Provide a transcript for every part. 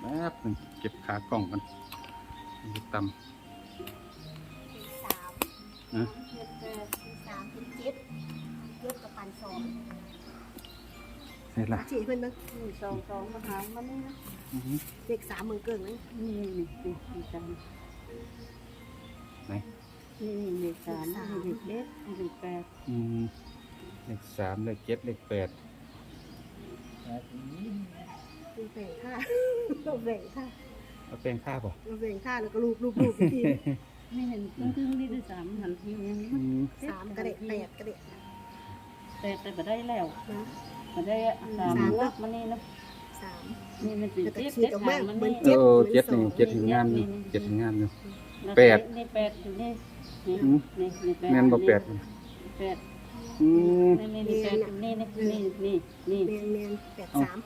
แป๊บหนึงเก็บขากล่องกันมีตสามำนะเจ็ดแปดสามเป็นเจ็ดยกกับปันสองเสร็จละฉีเพิ่นเบิ่งหนึ่งสองสองมาหามันนี่นะอือหือเด็กสามหมื่นเกินเลยนี่นี่นี่นี่สามไหนนี่เลขสามนี่เลขเล็กเลขแปดอืมเลขสามเลขเจ็ดเลขแปด ดู แบ่งค่าเราแบ่งค่าเอาแป้งข้าป่ะเราแบ่งค่าแล้วก็รูปรูปรูปอีกทีนี่เห็นครึ่งครึ่งๆนี่ด้วยสามหันทียังอืมสามกระเด็ดแปดกระเด็ดแปดแต่บ่ได้แล้วนะบ่ได้สามนักมันนี่นะสาม นี่มันเป็นแล้วก็เจ็ดขีดเจ็ดออกหามามันเหมือนนี่เจ็ดเออเจ็ดนี่เจ็ดถึงงามอยู่เจ็ดถึงงามอยู่ล้วแปด นี่แปดอยู่นี่นี่อืมนี่นี่แปดแม่นบ่แปด แปด อืมนี่นี่นี่แปดอยู่นี่นี่นี่นี่นี่เมนเมนแปดสาม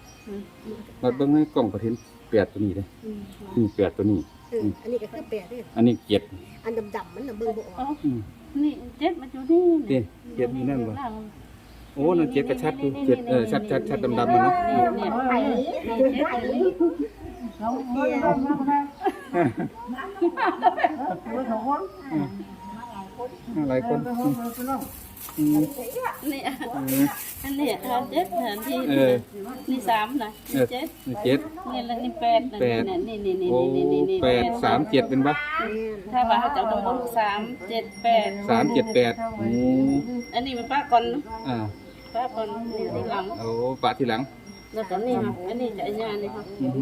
มาเบิ่งให้กล่องกระถินแปดตัวนี้เลยอืมนี่แปดตัวนี้ เอออันนี้ก็คือแปดด้วยอันนี้เจ็ดอันดำๆมันน่ะเบิ่งบ่ออกเอ้าอืมนี่เจ็ดมันอยู่นี่เจ็ดเจ็ดนี่นั่นบ่โอ้นั่นเจ็ดก็ชัดอยู่เจ็ดเออชัดชัดชัดดำดำมันเนาะอืมไอ้เจ็ดอยู่นี่หลายคนอืม นี่อืมอันนี้อันเจ็ดอันที่เออ นี่สามนะเอนี่อเจ็ดนี่เจ็ด นี่ละนี่แปดนะแปดนี่นี่นี่โอ้นี่นี่นี่แปดสามเจ็ดเป็นปะถ้าว่าเขาจะเอาตรงสามเจ็ดแปดสามเจ็ดแปดโอ้อันนี้มันป้าก่อนนะอ่าป้าก่อนนี่ที่หลังโอ้ปะทีหลัง แล้วก็นี่ค่ะอันนี้จะอันยานี่ค่ะอืม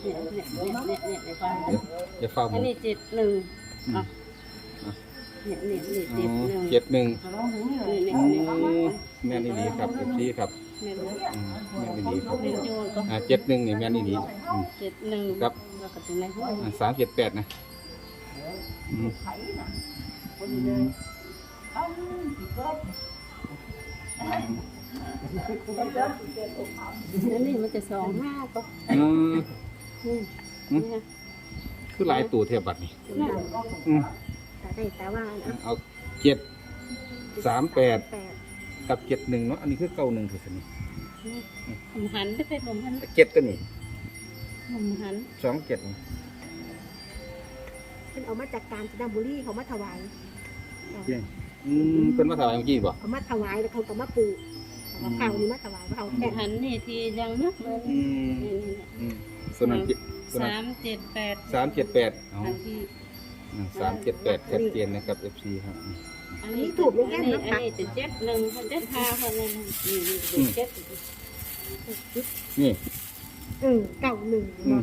เนี่ยเนี่ยเนี่ยเนี่ยเนี่ยในป้าเดี๋ยวเดี๋ยวเฝ้าหอัมูนนี้เจ็ดหนึ่งอืมอะ เนี่ยเนี่ยเนี่ยอ๋เจ็ดหนึ่งอเจ็ดหนึ่งนี่นี่อืนี่มแม่นอี่ดีครับเอฟซีครับเนี่ยอืมแม่นอี่ดีครับเนี่ยโยนก็อ่าเจ็ดหนึ่งนี่แม่นอี่ดีอืม เจ็ดหนึ่งครับ แล้วก็ตรงไหนห้อยอ่าสามเจ็ดแปดนะอืมอืมอันนี้มันจะสองห้าก็เออนี่อืมเนี่ยคือหลายตัวเทียบบัตรนี่เนี่ยอืม แต่ได้แต่ว่านะเอาเจ็ด สามแปดแปด กับเจ็ดหนึ่งเนาะอันนี้คือเก้าหนึ่งคือสินี่หนุ่มหันได้เป็นหนุ่มหันเจ็ดตัวนี้หนุ่มหันสองเจ็ดนี่เพิ่นเอามาจากการจนบุรีเขามาถวายเจ๊อืมเป็นมาถวายเมื่อกี้บ่เอามาถวายแล้วเขาก็มาปลูกเอาข้าวนี่มาถวายเขาหนุ่แค่มหันนี่ทียังนักเลยอืมนี่นี่อืมส่วนนั้นเจ็ดส่วนนั้นสามเจ็ดแปดสามเจ็ดแปดอ๋ออันที่ สามเจ็ดแปดชัดเจนนะครับ FC ครับ อันนี้ถูกอันนี้อันนี้จะเจ็ดหนึ่งเจ็ดห้าคนนึงนี่นี่เจ็ดนี่เออเก้าหนึ่งอืม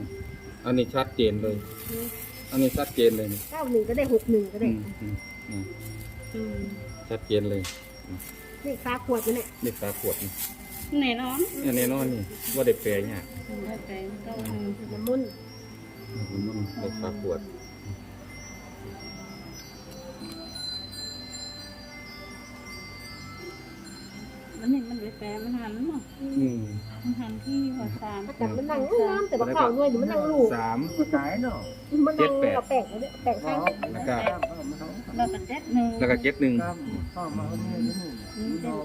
อันนี้ชัดเจนเลย อันนี้ชัดเจนเลยนี่เก้าหนึ่งก็ได้หกหนึ่งก็อืได้มอืมอืมอืมชัดเจนเลยนี่ฟ้าขวดอยู่เนี่ยนี่ตาขวดนี่แน่นอนอันนี้นอนนี่ว่าได้แปลยากได้ไปก็น้ำมันต์มันได้ตาขวด มันนี่มันไปแปลมันหันเนาะอืมมันหันที่ว่าสามแต่มันนั่งน้ำแต่ว่าข้าวด้วยมันนั่งลูกสามขายเนาะมันนั่งกับแป้งเนี่ยแป้งข้างแล้วก็แล้วก็เจ็ดหนึ่งแล้วก็เจ็ดหนึ่งครับพ่อมาเอาเนี่ยนี่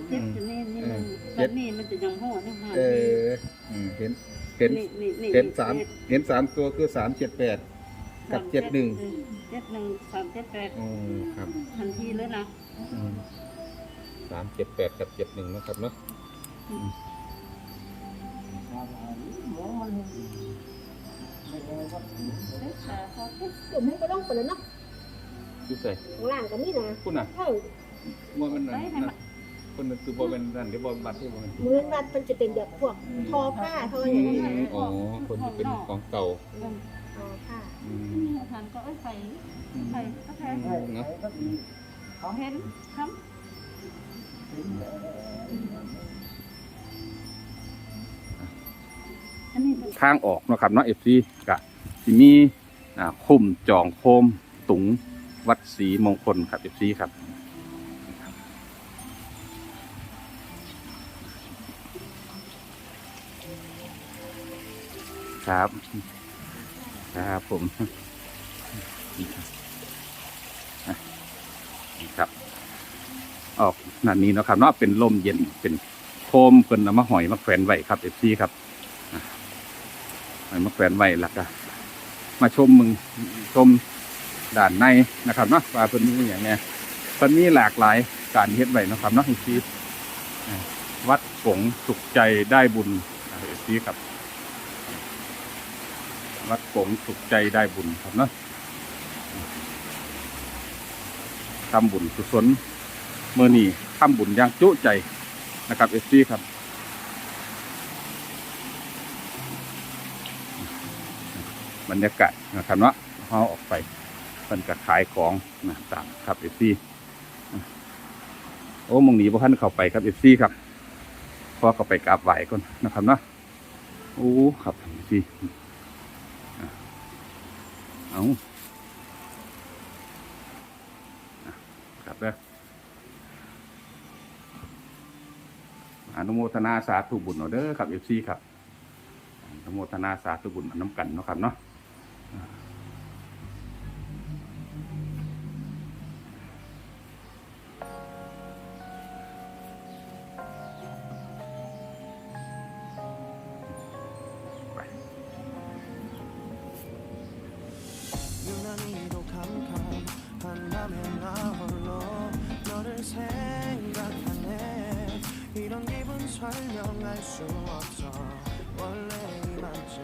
เจ็ดอยู่นี่นี่แบบนี้มันจะยังหัวนี่หันเอออืมเห็นเห็นนี่นี่นี่เห็นสามเห็นสามตัวคือสามเจ็ดแปดกับเจ็ดหนึ่งเจ็ดหนึ่งสามเจ็ดแปดโอ้ครับทันทีเลยนะ สามเจ็ดแปดกับเจ็ดหนึ่งนะครับเนาะหมอมันแต่พอเจ็ดเดี๋ยวมันก็ต้องเปิดแล้วเนาะดูใส่ข้างล่างก็มีนะคุณน่ะเออว่ามันนั่นนะคนนึงคือบ่เป็นนั่นที่บ่บัตรที่บ่เป็นมือนัดมันจะเป็นแบบพวกทอผ้าทออย่างนี้นะอ๋อคนที่เป็นของเก่าทอผ้าอืมทันก็เอ้ยไฟไฟก็แพงเนาะเห็นครับอันนี้เป็น ทางออกนะครับเนาะ FC กะสิมีอ่าคุ้มจองโคมตุงวัดศรีมงคลครับ FC ครับครับครับผม นี่ครับอะนี่ครับ ออกนั่นนี้เนาะครับเนาะเป็นลมเย็นเป็นโคมเพิ่นเอามาหอยมาแขวนไว้ครับเอฟซีครับอะหอยมาแขวนไว้แล้วก็มาชมมึงชมด่านในนะครับเนาะว่าเพิ่นมีอย่างเนี้ยเพิ่นมีหลากหลายการเฮ็ดไว้นะครับเนาะเอฟซีวัดกงสุขใจได้บุญเอฟซีครับวัดกงสุขใจได้บุญครับเนาะทำบุญกุศล เมื่อนี้ทำบุญอย่างจุใจนะครับเอฟซีครับบรรยากาศนะครับเนาะเขาออกไปเป็นกระขายของนะต่างครับเอฟซีโอ้มองนี้พวกท่านเข้าไปครับเอฟซีครับพอเข้าไปกราบไหว้ก่อนนะครับเนาะโอ้ครับเอฟซีเอาอะครับเด้อ อนุโมทนาสาธุบุญเอาเด้อครับเอฟซีครับอนุโมทนาสาธุบุญน้ำกันเนาะครับเนาะ 설명할 수 없어 원래 이맘쯤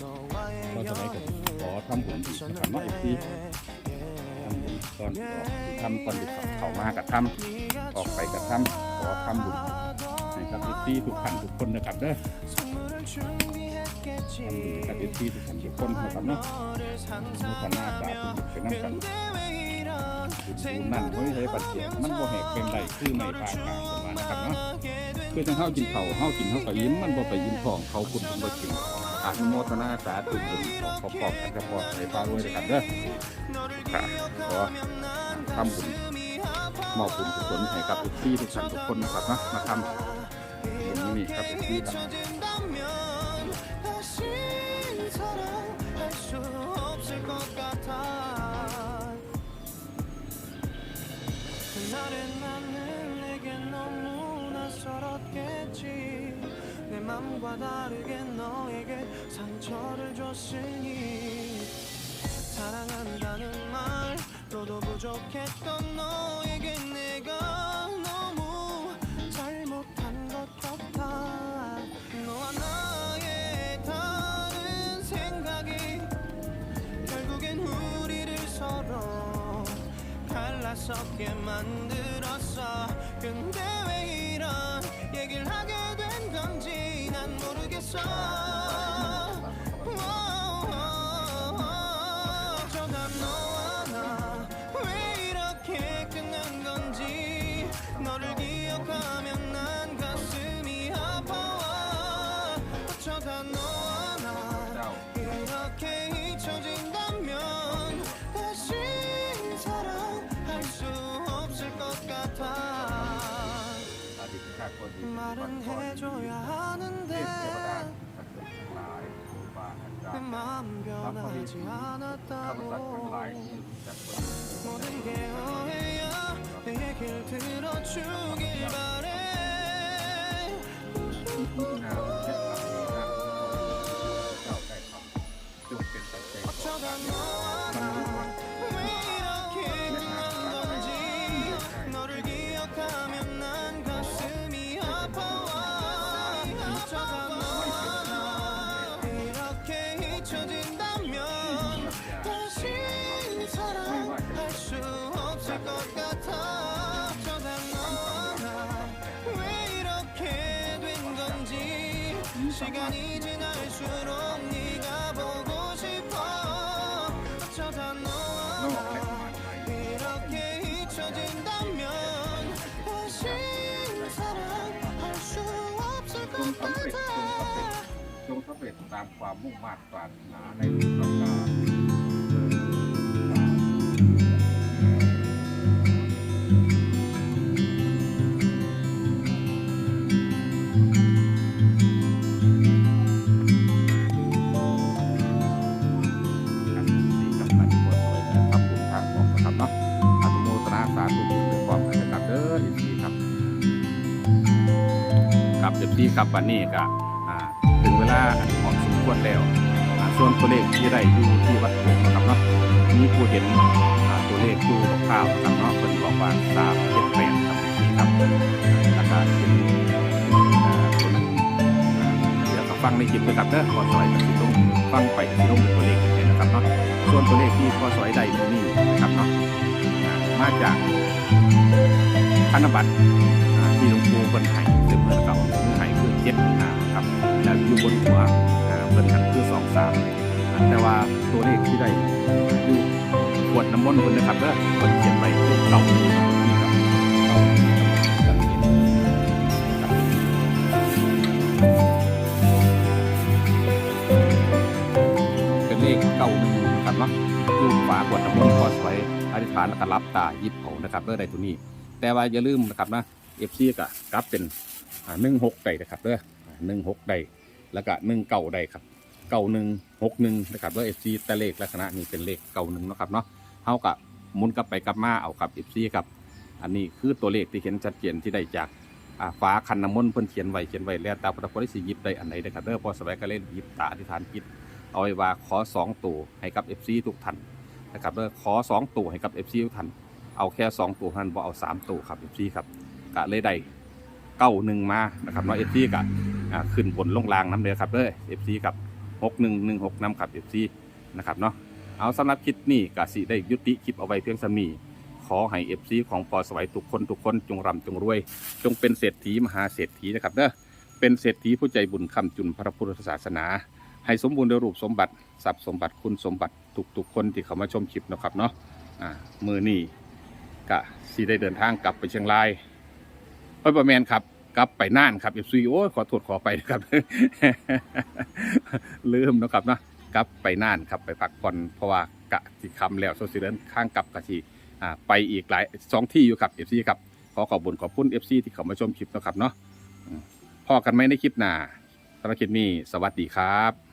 너와의 ก็จะได้กับขอทำบุญอีกนะครับเนาะเอฟซีทำบุญก่อนออกทำก่อนที่เขามากับทำออกไปกับทำขอทำบุญให้กับเอฟซีทุกท่านทุกคนนะครับเด้อ 선물을 준비했겠지 ทำบุญให้กับเอฟซีทุกท่านทุกคนนะครับเนาะ 너를 อนุโมทนาสาธุบุญเป็นน้ำกัน 근데 왜 이런 บุญนั่นเฮ้ยเฮ้ยปัจเจียมันบ่แหกเป็นไรคือไม่ปากกลางกันมานะครับเนาะ คือทั้งเฮากินเผาวเฮากินเฮาก็ยิ้มมันบ่ไปยิ้มท้องเขาคุณคุณบ่กินอนุโมทนาสาธุบุญขอพบกันกับพ่อให้ฟ้ารวยด้วยกันเด้อค่ะขอทำบุญมอบบุญกุศลให้กับทุกที่ทุกสันทุกคนนะครับนะมาทำบุญนี้ครับทุกที่ครับ 내 맘과 다르게 너에게 상처를 줬으니 사랑한다는 말로도 부족했던 너에게 내가 너무 잘못한 것 같아. 너와 나의 다른 생각이 결국엔 우리를 서로 갈라서게 만들었어. 근데 왜 이런 얘기를 하게 so 말은 해줘야 하는데 내 마음 변하지 않았다고. 모든 게 오해야 내 얘길 들어주길 바래. 어쩌다 너 시간이 지날수록 네가 보고 싶어 어쩌다 너와 나 이렇게 잊혀진다면 다시 사랑할 수 없을 จง 것 สำเร็จ 같아 จงสำเร็จจงสำเร็จตามความมุ่งมั่นปรารถนาในทุกประการ ครับเต็มที่ครับวันนี้ก็ถึงเวลาอันเหมาะสมควรแล้วส่วนตัวเลขที่ได้อยู่ที่วัดโป่งนะครับเนาะมีผู้เห็นตัวเลขอยู่กับข้าวนะครับเนาะเพิ่นบอกว่าสามเจ็ดแปดครับที่ครับแล้วก็เป็นอ่คนอ่าเดี๋ยวก็ฟังในคลิปด้วยครับเด้อพอสอยกับสิลงฟังไปกับสิลงเป็นตัวเลขเลยนะครับเนาะส่วนตัวเลขที่พอสอยได้อยู่นี่นะครับเนาะมาจากธนบัตร ที่หลวงปู่เพิ่นให้ซึ่งเพิ่นเก่าให้คือเจ็ดหาครับแล้วอยู่บนหัวอ่าเพิ่นหันคือสองสามแต่ว่าตัวเลขที่ได้อยู่ขวดน้ำมนต์เพิ่นนะครับเด้อเพิ่นเขียนไว้คือเก่านี่ครับเก่าจังเห็นครับเป็นเลขเก่าหนึ่งครับเนาะยู่ฝาขวดน้ำมนต์พอสวยอธิษฐานแล้วก็รับตาหยิบเอานะครับเด้อได้ตัวนี้ แต่ว่าอย่าลืมนะครับนะ เอฟซีก็กลับเป็นหนึ่งหกได้นะครับเด้อหนึ่งหกได้แล้วก็หนึ่งเก่าได้ครับเก่าหนึ่งหกหนึ่งนะครับเด้อเอฟซีแต่เลขลักษณะนี้เป็นเลขเก่าหนึ่งนะครับเนาะเท่ากับหมุนกลับไปกลับมาเอาครับเอฟซีครับ อันนี้คือตัวเลขที่เห็นชัดเจนที่ได้จากฟ้าคันน้ำมนต์เพิ่นเขียนไว้เขียนไว้แล้วตาพุทธพจน์สิหยิบได้อันไหนนะครับเด้อพอสบายก็เล่นหยิบตาอธิษฐานจิตเอาไว้ว่าขอสองตัวให้กับเอฟซีทุกท่านนะครับเด้อขอสองตัวให้กับเอฟซีทุกท่านเอาแค่สองตัวท่านั้นบ่เอาสามตัวครับเอฟซีครับ กะเลยได้เก้าหนึ่งมานะครับเนาะเอฟซีกะอ่าขึ้นบนลงล่างน้ำเดือครับเด้อเอฟซีกับหกหนึ่งหนึ่งหกน้ำครับเอฟซีนะครับเนาะเอาสำหรับคลิปนี้กะสิได้ยุติคลิปเอาไว้เพียงสำนีขอให้เอฟซีของปอสวัยทุกคนทุกคนจงร่ำจงรวย จงเป็นเศรษฐีมหาเศรษฐีนะครับเด้อเป็นเศรษฐีผู้ใจบุญคำจุนพระพุทธศาสนา ให้สมบูรณ์ด้วยรูปสมบัติทรัพย์สมบัติคุณสมบัติทุกๆคนที่เขามาชมคลิปนะครับเนาะอ่ามือนี่กะสีได้เดินทางกลับไปเชียงราย เอ้ยประแมนครับ กลับไปน่านครับเอฟซีโอ้ยขอโทษขอไปนะครับ ลืมนะครับเนาะกลับไปน่านครับไปพักผ่อนเพราะว่ากะสิคำแล้วโซสิเดินข้างกลับกะทีอ่าไปอีกหลายสองที่อยู่ครับเอฟซีครับขอขอบุญขอบคุณเอฟซีที่เข้ามาชมคลิปนะครับเนาะพอกันไหมในคลิปหน้าสำหรับคลิปนี้สวัสดีครับ